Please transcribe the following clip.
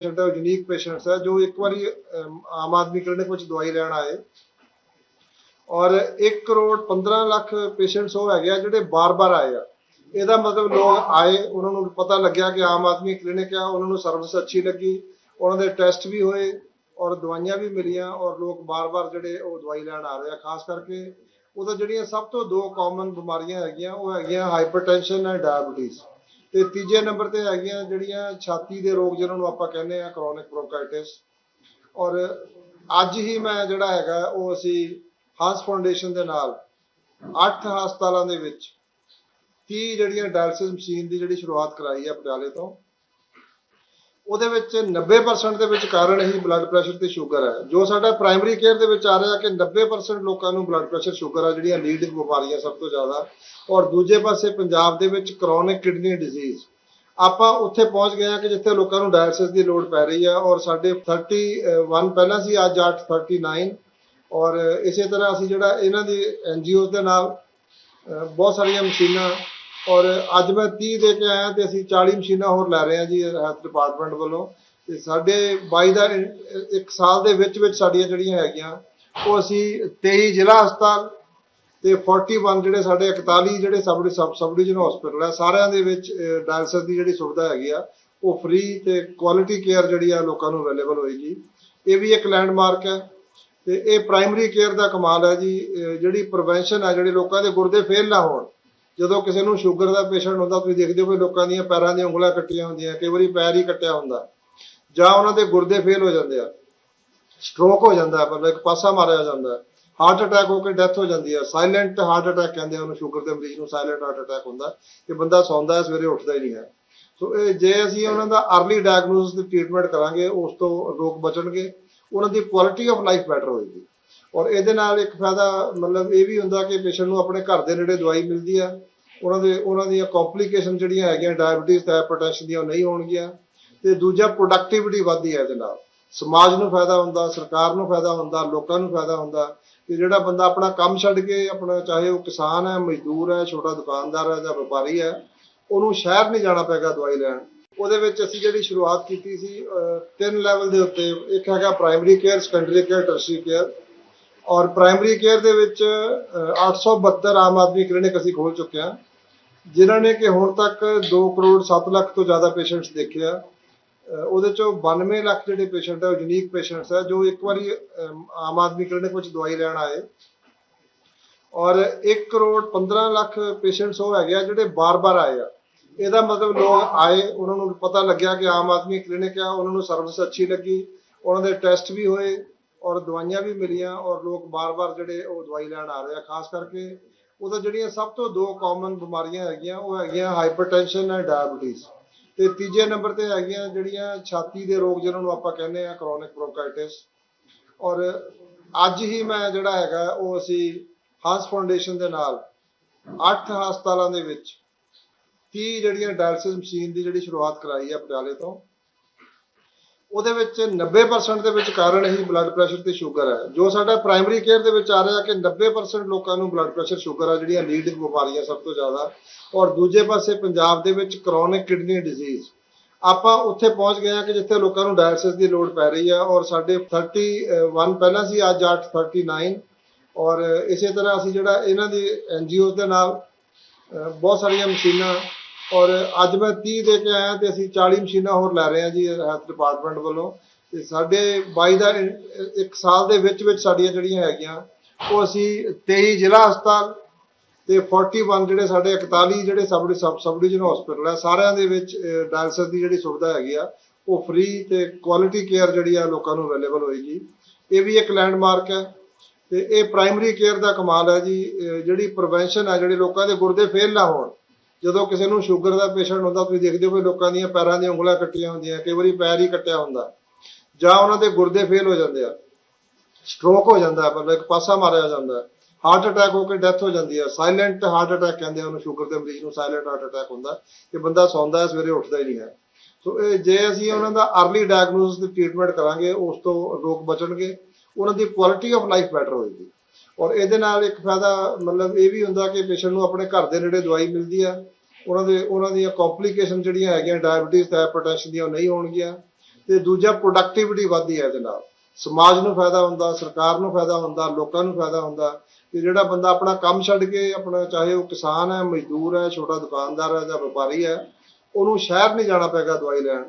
Patient ਹੈ ਉਹ unique patients ਹੈ, ਜੋ ਇੱਕ ਵਾਰੀ ਆਮ ਆਦਮੀ ਕਲੀਨਿਕ ਵਿੱਚ ਦਵਾਈ ਲੈਣ ਆਏ। ਔਰ 1 ਕਰੋੜ 15 ਲੱਖ ਪੇਸ਼ੈਂਟਸ ਉਹ ਹੈਗੇ ਆ ਜਿਹੜੇ ਬਾਰ-ਬਾਰ ਆਏ ਆ। ਇਹਦਾ ਮਤਲਬ ਲੋਕ ਆਏ, ਉਹਨਾਂ ਨੂੰ ਪਤਾ ਲੱਗਿਆ ਕਿ ਆਮ ਆਦਮੀ ਕਲੀਨਿਕ ਆ, ਉਹਨਾਂ ਨੂੰ ਸਰਵਿਸ ਅੱਛੀ ਲੱਗੀ, ਉਹਨਾਂ ਦੇ ਟੈਸਟ ਵੀ ਹੋਏ, ਔਰ ਦਵਾਈਆਂ ਵੀ ਮਿਲੀਆਂ, ਔਰ ਲੋਕ ਬਾਰ-ਬਾਰ ਜਿਹੜੇ ਉਹ ਦਵਾਈ ਲੈਣ ਆ ਰਹੇ ਆ, ਖਾਸ ਕਰਕੇ ਉਹਦਾ ਜਿਹੜੀਆਂ ਸਭ ਤੋਂ ਦੋ ਕਾਮਨ ਬਿਮਾਰੀਆਂ ਹੈਗੀਆਂ, ਉਹ ਹੈਗੀਆਂ ਹਾਈਪਰਟੈਂਸ਼ਨ ਐਂਡ ਡਾਇਬੀਟੀਜ਼ ਤੇ ਤੀਜੇ ਨੰਬਰ ਤੇ ਹੈਗੀਆਂ ਜਿਹੜੀਆਂ ਛਾਤੀ ਦੇ ਰੋਗ ਜਿਹਨਾਂ ਨੂੰ ਆਪਾਂ ਕਹਿੰਦੇ ਆ ਕ੍ਰੋਨਿਕ ਬ੍ਰੋਂਕਾਈਟਿਸ ਔਰ ਅੱਜ ਹੀ ਮੈਂ ਜਿਹੜਾ ਹੈਗਾ, ਉਹ ਅਸੀਂ ਹੰਸ ਫਾਊਂਡੇਸ਼ਨ ਦੇ ਨਾਲ ਅੱਠ ਹਸਪਤਾਲਾਂ ਦੇ ਵਿੱਚ 30 ਜਿਹੜੀਆਂ ਡਾਇਲਿਸਿਸ ਮਸ਼ੀਨ ਦੀ ਜਿਹੜੀ ਸ਼ੁਰੂਆਤ ਕਰਾਈ ਹੈ ਪਟਿਆਲੇ ਤੋਂ ਉਹਦੇ ਵਿੱਚ 90% ਦੇ ਵਿੱਚ ਕਾਰਨ ਹੀ ਬਲੱਡ ਪ੍ਰੈਸ਼ਰ ਤੇ ਸ਼ੂਗਰ ਹੈ। ਜੋ ਸਾਡਾ ਪ੍ਰਾਇਮਰੀ ਕੇਅਰ ਦੇ ਵਿੱਚ ਆ ਰਿਹਾ ਕਿ 90% ਲੋਕਾਂ ਨੂੰ ਬਲੱਡ ਪ੍ਰੈਸ਼ਰ ਸ਼ੂਗਰ ਆ, ਜਿਹੜੀਆਂ ਲੀਡਿੰਗ ਬਿਮਾਰੀਆਂ ਸਭ ਤੋਂ ਜ਼ਿਆਦਾ। ਔਰ ਦੂਜੇ ਪਾਸੇ ਪੰਜਾਬ ਦੇ ਵਿੱਚ ਕ੍ਰੋਨਿਕ ਕਿਡਨੀ ਡਿਜ਼ੀਜ਼ ਆਪਾਂ ਉੱਥੇ ਪਹੁੰਚ ਗਏ ਹਾਂ ਕਿ ਜਿੱਥੇ ਲੋਕਾਂ ਨੂੰ ਡਾਇਲਿਸਿਸ ਦੀ ਲੋੜ ਪੈ ਰਹੀ ਆ ਔਰ ਸਾਡੇ 31 ਪਹਿਲਾਂ ਸੀ, ਅੱਜ 8 39 ਔਰ ਇਸੇ ਤਰ੍ਹਾਂ ਅਸੀਂ ਜਿਹੜਾ ਇਹਨਾਂ ਦੀ ਐਨਜੀਓ ਦੇ ਨਾਲ ਬਹੁਤ ਸਾਰੀਆਂ ਮਸ਼ੀਨਾਂ ਔਰ ਅੱਜ ਮੈਂ 30 ਦੇ ਕੇ ਆਇਆ ਤੇ ਅਸੀਂ 40 ਮਸ਼ੀਨਾਂ ਹੋਰ ਲੈ ਰਹੇ ਹਾਂ ਜੀ ਹੈਲਥ ਡਿਪਾਰਟਮੈਂਟ ਵੱਲੋਂ। ਤੇ ਸਾਡੇ 22 ਦਾ ਇੱਕ ਸਾਲ ਦੇ ਵਿੱਚ ਵਿੱਚ ਸਾਡੀਆਂ ਜਿਹੜੀਆਂ ਹੈਗੀਆਂ, ਉਹ ਅਸੀਂ 23 ਜ਼ਿਲ੍ਹਾ ਹਸਪਤਾਲ ਤੇ 41 ਜਿਹੜੇ ਸਾਡੇ 41 ਜਿਹੜੇ ਸਬ ਸਬ ਸਬ ਡਿਵੀਜ਼ਨ ਹਸਪੀਟਲ ਹੈ ਸਾਰਿਆਂ ਦੇ ਵਿੱਚ ਡਾਇਲਿਸਿਸ ਦੀ ਜਿਹੜੀ ਸੁਵਿਧਾ ਹੈਗੀ ਆ, ਉਹ ਫ੍ਰੀ ਤੇ ਕੁਆਲਿਟੀ ਕੇਅਰ ਜਿਹੜੀ ਆ ਲੋਕਾਂ ਨੂੰ ਅਵੇਲੇਬਲ ਹੋਏਗੀ। ਇਹ ਵੀ ਇੱਕ ਲੈਂਡਮਾਰਕ ਹੈ ਤੇ ਇਹ ਪ੍ਰਾਇਮਰੀ ਕੇਅਰ ਦਾ ਕਮਾਲ ਹੈ ਜੀ ਜਿਹੜੀ ਪ੍ਰੀਵੈਂਸ਼ਨ ਹੈ ਜਿਹੜੇ ਲੋਕਾਂ ਦੇ ਗੁਰਦੇ ਫੇਲ ਨਾ ਹੋਣ ਜਦੋਂ ਕਿਸੇ ਨੂੰ ਸ਼ੂਗਰ ਦਾ ਪੇਸ਼ੈਂਟ ਹੁੰਦਾ, ਤੁਸੀਂ ਦੇਖਦੇ ਹੋ ਕਿ ਲੋਕਾਂ ਦੀਆਂ ਪੈਰਾਂ ਦੀਆਂ ਉਂਗਲਾਂ ਕੱਟੀਆਂ ਹੁੰਦੀਆਂ, ਕਈ ਵਾਰੀ ਪੈਰ ਹੀ ਕੱਟਿਆ ਹੁੰਦਾ। ਜਾਂ ਉਹਨਾਂ ਦੇ ਗੁਰਦੇ ਫੇਲ ਹੋ ਜਾਂਦੇ ਆ। ਸਟ੍ਰੋਕ ਹੋ ਜਾਂਦਾ, ਮਤਲਬ ਇੱਕ ਪਾਸਾ ਮਾਰਿਆ ਜਾਂਦਾ। ਹਾਰਟ ਅਟੈਕ ਹੋ ਕੇ ਡੈਥ ਹੋ ਜਾਂਦੀ ਹੈ ਸਾਇਲੈਂਟ ਹਾਰਟ ਅਟੈਕ ਕਹਿੰਦੇ ਆ ਉਹਨੂੰ ਸ਼ੂਗਰ ਦੇ ਮਰੀਜ਼ ਨੂੰ ਸਾਇਲੈਂਟ ਹਾਰਟ ਅਟੈਕ ਹੁੰਦਾ। ਕਿ ਬੰਦਾ ਸੌਂਦਾ ਹੈ, ਸਵੇਰੇ ਉੱਠਦਾ ਹੀ ਨਹੀਂ ਹੈ। ਸੋ ਇਹ ਜੇ ਅਸੀਂ ਉਹਨਾਂ ਦਾ ਅਰਲੀ ਡਾਇਗਨੋਸਿਸ ਤੇ ਟ੍ਰੀਟਮੈਂਟ ਕਰਾਂਗੇ, ਉਸ ਤੋਂ ਲੋਕ ਬਚਣਗੇ। ਉਹਨਾਂ ਦੀ ਕੁਆਲਿਟੀ ਆਫ ਲਾਈਫ ਬੈਟਰ ਹੋਏਗੀ। ਔਰ ਇਹਦੇ ਨਾਲ ਇੱਕ ਫਾਇਦਾ ਮਤਲਬ ਇਹ ਵੀ ਹੁੰਦਾ ਕਿ ਪੇਸ਼ੈਂਟ ਨੂੰ ਆਪਣੇ ਘਰ ਦੇ ਨੇੜੇ ਦਵਾਈ ਮਿਲਦੀ ਆ। ਉਹਨਾਂ ਦੇ, ਉਹਨਾਂ ਦੀਆਂ ਕੰਪਲਿਕੇਸ਼ਨ ਜਿਹੜੀਆਂ ਹੈਗੀਆਂ ਡਾਇਬੀਟੀਜ਼ ਤੇ ਹਾਈਪਰਟੈਂਸ਼ਨ ਦੀਆਂ ਉਹ ਨਹੀਂ ਹੋਣਗੀਆਂ ਤੇ ਦੂਜਾ ਪ੍ਰੋਡਕਟਿਵਿਟੀ ਵੱਧਦੀ ਹੈ ਇਹਦੇ ਨਾਲ। ਸਮਾਜ ਨੂੰ ਫਾਇਦਾ ਹੁੰਦਾ, ਸਰਕਾਰ ਨੂੰ ਫਾਇਦਾ ਹੁੰਦਾ, ਲੋਕਾਂ ਨੂੰ ਫਾਇਦਾ ਹੁੰਦਾ ਕਿ ਜਿਹੜਾ ਬੰਦਾ ਆਪਣਾ ਕੰਮ ਛੱਡ ਕੇ ਆਪਣਾ ਚਾਹੇ ਉਹ ਕਿਸਾਨ ਹੈ, ਮਜ਼ਦੂਰ ਹੈ, ਛੋਟਾ ਦੁਕਾਨਦਾਰ ਹੈ ਜਾਂ ਵਪਾਰੀ ਹੈ, ਉਹਨੂੰ ਸ਼ਹਿਰ ਨਹੀਂ ਜਾਣਾ ਪੈਗਾ ਦਵਾਈ ਲੈਣ। ਉਹਦੇ ਵਿੱਚ ਅਸੀਂ ਜਿਹੜੀ ਸ਼ੁਰੂਆਤ ਕੀਤੀ ਸੀ ਤਿੰਨ ਲੈਵਲ ਦੇ ਉੱਤੇ, ਇੱਕ ਹੈਗਾ primary care secondary care tertiary care ਔਰ ਪ੍ਰਾਇਮਰੀ ਕੇਅਰ ਦੇ ਵਿੱਚ ਅਹ, 872 ਆਮ ਆਦਮੀ ਕਲੀਨਿਕ ਅਸੀਂ ਖੋਲ ਚੁੱਕੇ ਹਾਂ ਜਿਨ੍ਹਾਂ ਨੇ ਕਿ ਹੁਣ ਤੱਕ 2 ਕਰੋੜ 7 ਲੱਖ ਤੋਂ ਜ਼ਿਆਦਾ ਪੇਸ਼ੈਂਟਸ ਦੇਖੇ ਆ। ਉਹਦੇ ਚੋਂ 92 ਲੱਖ ਜਿਹੜੇ ਪੇਸ਼ੈਂਟ ਹੈ ਉਹ ਯੂਨੀਕ ਪੇਸ਼ੈਂਟਸ ਹੈ ਜੋ ਇੱਕ ਵਾਰੀ ਆਮ ਆਦਮੀ ਕਲੀਨਿਕ ਵਿੱਚ ਦਵਾਈ ਲੈਣ ਆਏ। ਔਰ 1 ਕਰੋੜ 15 ਲੱਖ ਪੇਸ਼ੈਂਟਸ ਉਹ ਹੈਗੇ ਆ ਜਿਹੜੇ ਬਾਰ-ਬਾਰ ਆਏ ਆ। ਇਹਦਾ ਮਤਲਬ ਲੋਕ ਆਏ ਉਹਨਾਂ ਨੂੰ ਪਤਾ ਲੱਗਿਆ ਕਿ ਆਮ ਆਦਮੀ ਕਲੀਨਿਕ ਆ ਉਹਨਾਂ ਨੂੰ ਸਰਵਿਸ ਅੱਛੀ ਲੱਗੀ ਉਹਨਾਂ ਦੇ ਟੈਸਟ ਵੀ ਹੋਏ ਔਰ ਦਵਾਈਆਂ ਵੀ ਮਿਲੀਆਂ ਔਰ ਲੋਕ ਬਾਰ-ਬਾਰ ਜਿਹੜੇ ਉਹ ਦਵਾਈ ਲੈਣ ਆ ਰਹੇ ਆ, ਖਾਸ ਕਰਕੇ ਉਹਦਾ ਜਿਹੜੀਆਂ ਸਭ ਤੋਂ ਦੋ ਕਾਮਨ ਬਿਮਾਰੀਆਂ ਹੈਗੀਆਂ, ਉਹ ਹੈਗੀਆਂ ਹਾਈਪਰਟੈਂਸ਼ਨ ਐਂਡ ਡਾਇਬੀਟੀਜ਼ ਤੇ ਤੀਜੇ ਨੰਬਰ ਤੇ ਹੈਗੀਆਂ ਜਿਹੜੀਆਂ ਛਾਤੀ ਦੇ ਰੋਗ, ਜਿਹਨਾਂ ਨੂੰ ਆਪਾਂ ਕਹਿੰਦੇ ਆ ਕ੍ਰੋਨਿਕ ਬ੍ਰੋਂਕਾਈਟਿਸ ਔਰ ਅੱਜ ਹੀ ਮੈਂ ਜਿਹੜਾ ਹੈਗਾ, ਉਹ ਅਸੀਂ ਹੰਸ ਫਾਊਂਡੇਸ਼ਨ ਦੇ ਨਾਲ ਅੱਠ ਹਸਪਤਾਲਾਂ ਦੇ ਵਿੱਚ 30 ਜਿਹੜੀਆਂ ਡਾਇਲਿਸਿਸ ਮਸ਼ੀਨ ਦੀ ਜਿਹੜੀ ਸ਼ੁਰੂਆਤ ਕਰਾਈ ਹੈ ਪਟਿਆਲੇ ਤੋਂ ਉਹਦੇ ਵਿੱਚ 90% ਦੇ ਵਿੱਚ ਕਾਰਨ ਹੀ ਬਲੱਡ ਪ੍ਰੈਸ਼ਰ ਤੇ ਸ਼ੂਗਰ ਹੈ। ਜੋ ਸਾਡਾ ਪ੍ਰਾਇਮਰੀ ਕੇਅਰ ਦੇ ਵਿੱਚ ਆ ਰਿਹਾ ਕਿ 90% ਲੋਕਾਂ ਨੂੰ ਬਲੱਡ ਪ੍ਰੈਸ਼ਰ ਸ਼ੂਗਰ ਆ ਜਿਹੜੀਆਂ ਲੀਡਿੰਗ ਬਿਮਾਰੀਆਂ ਸਭ ਤੋਂ ਜ਼ਿਆਦਾ। ਔਰ ਦੂਜੇ ਪਾਸੇ ਪੰਜਾਬ ਦੇ ਵਿੱਚ ਕ੍ਰੋਨਿਕ ਕਿਡਨੀ ਡਿਜ਼ੀਜ਼ ਆਪਾਂ ਉੱਥੇ ਪਹੁੰਚ ਗਏ ਹਾਂ ਕਿ ਜਿੱਥੇ ਲੋਕਾਂ ਨੂੰ ਡਾਇਲਿਸਿਸ ਦੀ ਲੋੜ ਪੈ ਰਹੀ ਆ। ਔਰ ਸਾਡੇ 31 ਪਹਿਲਾਂ ਸੀ, ਅੱਜ 8 39 ਔਰ ਇਸੇ ਤਰ੍ਹਾਂ ਅਸੀਂ ਜਿਹੜਾ ਇਹਨਾਂ ਦੀ ਐਨਜੀਓ ਦੇ ਨਾਲ ਬਹੁਤ ਸਾਰੀਆਂ ਮਸ਼ੀਨਾਂ ਔਰ ਅੱਜ ਮੈਂ 30 ਦੇ ਕੇ ਆਇਆ ਤੇ ਅਸੀਂ 40 ਮਸ਼ੀਨਾਂ ਹੋਰ ਲੈ ਰਹੇ ਹਾਂ ਜੀ ਹੈਲਥ ਡਿਪਾਰਟਮੈਂਟ ਵੱਲੋਂ। ਤੇ ਸਾਡੇ 22 ਦਾ ਇੱਕ ਸਾਲ ਦੇ ਵਿੱਚ ਵਿੱਚ ਸਾਡੀਆਂ ਜਿਹੜੀਆਂ ਹੈਗੀਆਂ, ਉਹ ਅਸੀਂ 23 ਜ਼ਿਲ੍ਹਾ ਹਸਪਤਾਲ ਤੇ 41 ਜਿਹੜੇ ਸਾਡੇ 41 ਜਿਹੜੇ ਸਬ ਸਬ ਸਬ ਡਿਵੀਜ਼ਨ ਹਸਪੀਟਲ ਹੈ ਸਾਰਿਆਂ ਦੇ ਵਿੱਚ ਡਾਇਲਿਸਿਸ ਦੀ ਜਿਹੜੀ ਸੁਵਿਧਾ ਹੈਗੀ ਆ, ਉਹ ਫ੍ਰੀ ਤੇ ਕੁਆਲਿਟੀ ਕੇਅਰ ਜਿਹੜੀ ਆ ਲੋਕਾਂ ਨੂੰ ਅਵੇਲੇਬਲ ਹੋਏਗੀ। ਇਹ ਵੀ ਇੱਕ ਲੈਂਡਮਾਰਕ ਹੈ ਤੇ ਇਹ ਪ੍ਰਾਇਮਰੀ ਕੇਅਰ ਦਾ ਕਮਾਲ ਹੈ ਜੀ ਜਿਹੜੀ ਪ੍ਰੀਵੈਂਸ਼ਨ ਹੈ ਜਿਹੜੇ ਲੋਕਾਂ ਦੇ ਗੁਰਦੇ ਫੇਲ ਨਾ ਹੋਣ ਜਦੋਂ ਕਿਸੇ ਨੂੰ ਸ਼ੂਗਰ ਦਾ ਪੇਸ਼ੈਂਟ ਹੁੰਦਾ, ਤੁਸੀਂ ਦੇਖਦੇ ਹੋ ਕਿ ਲੋਕਾਂ ਦੀਆਂ ਪੈਰਾਂ ਦੀਆਂ ਉਂਗਲਾਂ ਕੱਟੀਆਂ ਹੁੰਦੀਆਂ, ਕਈ ਵਾਰੀ ਪੈਰ ਹੀ ਕੱਟਿਆ ਹੁੰਦਾ। ਜਾਂ ਉਹਨਾਂ ਦੇ ਗੁਰਦੇ ਫੇਲ ਹੋ ਜਾਂਦੇ ਆ। ਸਟ੍ਰੋਕ ਹੋ ਜਾਂਦਾ, ਮਤਲਬ ਇੱਕ ਪਾਸਾ ਮਾਰਿਆ ਜਾਂਦਾ। ਹਾਰਟ ਅਟੈਕ ਹੋ ਕੇ ਡੈਥ ਹੋ ਜਾਂਦੀ ਹੈ ਸਾਇਲੈਂਟ ਹਾਰਟ ਅਟੈਕ ਕਹਿੰਦੇ ਆ ਉਹਨੂੰ ਸ਼ੂਗਰ ਦੇ ਮਰੀਜ਼ ਨੂੰ ਸਾਇਲੈਂਟ ਹਾਰਟ ਅਟੈਕ ਹੁੰਦਾ। ਕਿ ਬੰਦਾ ਸੌਂਦਾ ਹੈ, ਸਵੇਰੇ ਉੱਠਦਾ ਹੀ ਨਹੀਂ ਹੈ। ਸੋ ਇਹ ਜੇ ਅਸੀਂ ਉਹਨਾਂ ਦਾ ਅਰਲੀ ਡਾਇਗਨੋਸਿਸ ਤੇ ਟ੍ਰੀਟਮੈਂਟ ਕਰਾਂਗੇ, ਉਸ ਤੋਂ ਲੋਕ ਬਚਣਗੇ, ਉਹਨਾਂ ਦੀ ਕੁਆਲਿਟੀ ਆਫ ਲਾਈਫ ਬੈਟਰ ਹੋਏਗੀ। ਔਰ ਇਹਦੇ ਨਾਲ ਇੱਕ ਫਾਇਦਾ ਮਤਲਬ ਇਹ ਵੀ ਹੁੰਦਾ ਕਿ ਪੇਸ਼ੈਂਟ ਨੂੰ ਆਪਣੇ ਘਰ ਦੇ ਨੇੜੇ ਦਵਾਈ ਮਿਲਦੀ ਆ। ਉਹਨਾਂ ਦੇ, ਉਹਨਾਂ ਦੀਆਂ ਕੰਪਲਿਕੇਸ਼ਨ ਜਿਹੜੀਆਂ ਹੈਗੀਆਂ ਡਾਇਬੀਟੀਜ਼ ਤੇ ਹਾਈਪਰਟੈਂਸ਼ਨ ਦੀਆਂ ਉਹ ਨਹੀਂ ਹੋਣਗੀਆਂ। ਤੇ ਦੂਜਾ ਪ੍ਰੋਡਕਟਿਵਿਟੀ ਵਧਦੀ ਹੈ ਇਹਦੇ ਨਾਲ। ਸਮਾਜ ਨੂੰ ਫਾਇਦਾ ਹੁੰਦਾ, ਸਰਕਾਰ ਨੂੰ ਫਾਇਦਾ ਹੁੰਦਾ, ਲੋਕਾਂ ਨੂੰ ਫਾਇਦਾ ਹੁੰਦਾ ਕਿ ਜਿਹੜਾ ਬੰਦਾ ਆਪਣਾ ਕੰਮ ਛੱਡ ਕੇ ਆਪਣਾ ਚਾਹੇ ਉਹ ਕਿਸਾਨ ਹੈ, ਮਜ਼ਦੂਰ ਹੈ, ਛੋਟਾ ਦੁਕਾਨਦਾਰ ਹੈ ਜਾਂ ਵਪਾਰੀ ਹੈ, ਉਹਨੂੰ ਸ਼ਹਿਰ ਨਹੀਂ ਜਾਣਾ ਪਏਗਾ ਦਵਾਈ ਲੈਣ।